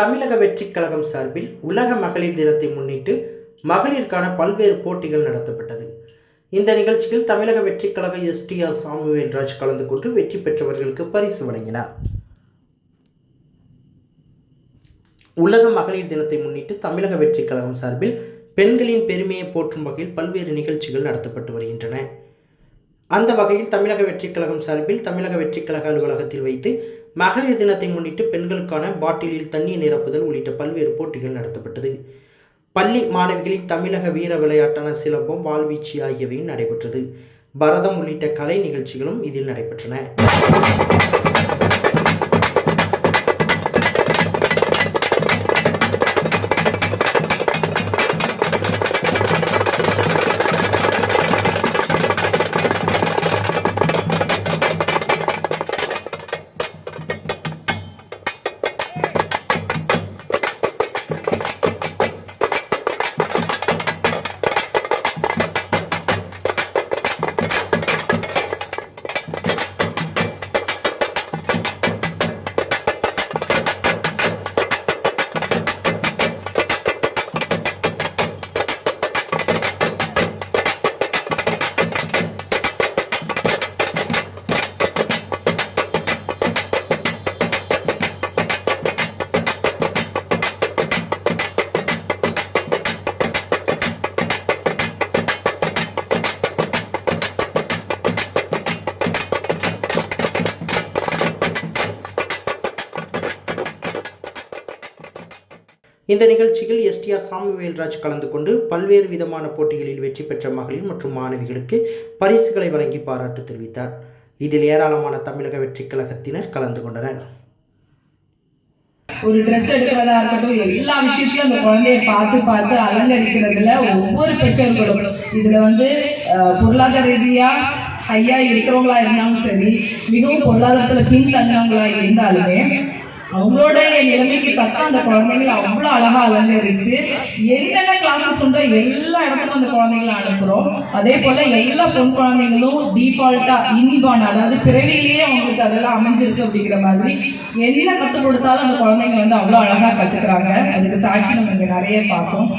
தமிழக வெற்றிக் கழகம் சார்பில் உலக மகளிர் தினத்தை முன்னிட்டு மகளிருக்கான பல்வேறு போட்டிகள் நடத்தப்பட்டது. இந்த நிகழ்ச்சியில் தமிழக வெற்றிக் கழக எஸ்டிஆர் சாமுவேல்ராஜ் கலந்து கொண்டு வெற்றி பெற்றவர்களுக்கு பரிசு வழங்கினார். உலக மகளிர் தினத்தை முன்னிட்டு தமிழக வெற்றிக் கழகம் சார்பில் பெண்களின் பெருமையை போற்றும் வகையில் பல்வேறு நிகழ்ச்சிகள் நடத்தப்பட்டு வருகின்றன. அந்த வகையில் தமிழக வெற்றிக் கழகம் சார்பில் தமிழக வெற்றிக் கழக அலுவலகத்தில் வைத்து மகளிர் தினத்தை முன்னிட்டு பெண்களுக்கான பாட்டிலில் தண்ணீர் நிரப்புதல் உள்ளிட்ட பல்வேறு போட்டிகள் நடத்தப்பட்டது. பள்ளி மாணவிகளின் தமிழக வீர விளையாட்டான சிலம்பம் வாழ்வீச்சு ஆகியவையும் நடைபெற்றது. பரதம் உள்ளிட்ட கலை நிகழ்ச்சிகளும் இதில் நடைபெற்றன. இந்த நிகழ்ச்சியில் எஸ்டிஆர் சாமுவேல்ராஜ் கலந்து கொண்டு பல்வேறு விதமான போட்டிகளில் வெற்றி பெற்ற மகளிர் மற்றும் மாணவிகளுக்கு பரிசுகளை வழங்கி பாராட்டு தெரிவித்தார். இதில் ஏராளமான தமிழக வெற்றிக் கழகத்தினர் கலந்து கொண்டனர். ஒரு ட்ரெஸ் எடுக்கிறதா இருக்கட்டும் எல்லா விஷயத்தையும் அந்த குழந்தைய பார்த்து பார்த்து அலங்கரிக்கிறதுல ஒவ்வொரு பெற்றோர்களும். இதுல வந்து பொருளாதார ரீதியா ஹையா இருக்கிறவங்களா இருந்தாலும் சரி மிகவும் பொருளாதாரத்துல பின்தங்கினவங்களா இருந்தாலுமே அவங்களோட நிலைமைக்கு தக்க அந்த குழந்தைங்களை அவ்வளோ அழகா அலங்கரிச்சு என்னென்ன கிளாஸஸ் உண்டோ எல்லா இடத்துக்கும் அந்த குழந்தைங்களை அனுப்புறோம். அதே போல எல்லா பொன் குழந்தைங்களும் டிஃபால்ட்டா இன்பான் அதாவது பிறவிலேயே அவங்களுக்கு அதெல்லாம் அமைஞ்சிருக்கு அப்படிங்கிற மாதிரி என்ன கற்றுக் கொடுத்தாலும் அந்த குழந்தைங்க வந்து அவ்வளோ அழகா கத்துக்கிறாங்க. அதுக்கு சாட்சி நம்ம இங்க நிறைய பார்த்தோம்.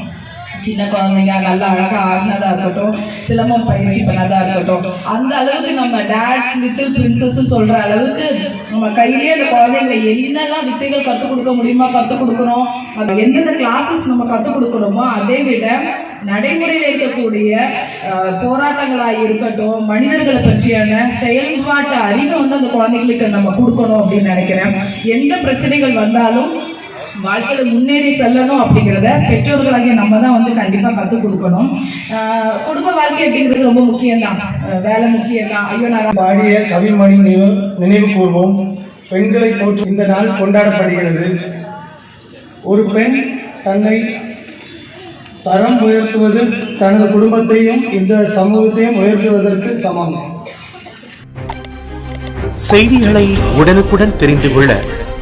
சின்ன குழந்தைங்க நல்லா அழகா ஆடினதா இருக்கட்டும் சிலம்பம் பயிற்சி பண்ணதா இருக்கட்டும் அந்த அளவுக்கு நம்ம டேட்ஸ் லிட்டில் பிரின்சஸ் சொல்ற அளவுக்கு நம்ம கையிலேயே அந்த குழந்தைங்களை என்னெல்லாம் வித்தைகள் கற்றுக் கொடுக்க முடியுமா கற்றுக் கொடுக்குறோம் அது எந்தெந்த கிளாஸஸ் நம்ம கற்றுக் கொடுக்குறோமோ அதை விட நடைமுறையில் இருக்கக்கூடிய போராட்டங்களாக இருக்கட்டும் மனிதர்களை பற்றியான செயல்பாட்டு அறிவை வந்து அந்த குழந்தைங்களுக்கு நம்ம கொடுக்கணும் அப்படின்னு நினைக்கிறேன். எந்த பிரச்சனைகள் வந்தாலும் வாழ்க்கையில முன்னேறி செல்லணும் அப்படிங்கிறத பெற்றோர்களாகிய நம்ம தான் வந்து கண்டிப்பா கற்றுக் கொடுக்கணும். குடும்ப வாழ்க்கை அப்படிங்கிறது ரொம்ப முக்கியம்தான். ஆஹ் வேலை முக்கியம்தான். ஐயோ நான் பாடிய கவிமணி நினைவு நினைவு கூர்வோம். பெண்களை போற்றி இந்த நாள் கொண்டாடப்படுகிறது. ஒரு பெண் தன்னை தரம் உயர்த்துவது தனது குடும்பத்தையும் இந்த சமூகத்தையும் உயர்த்துவதற்கு சமம். செய்திகளை உடனுக்குடன் தெரிந்து கொள்ள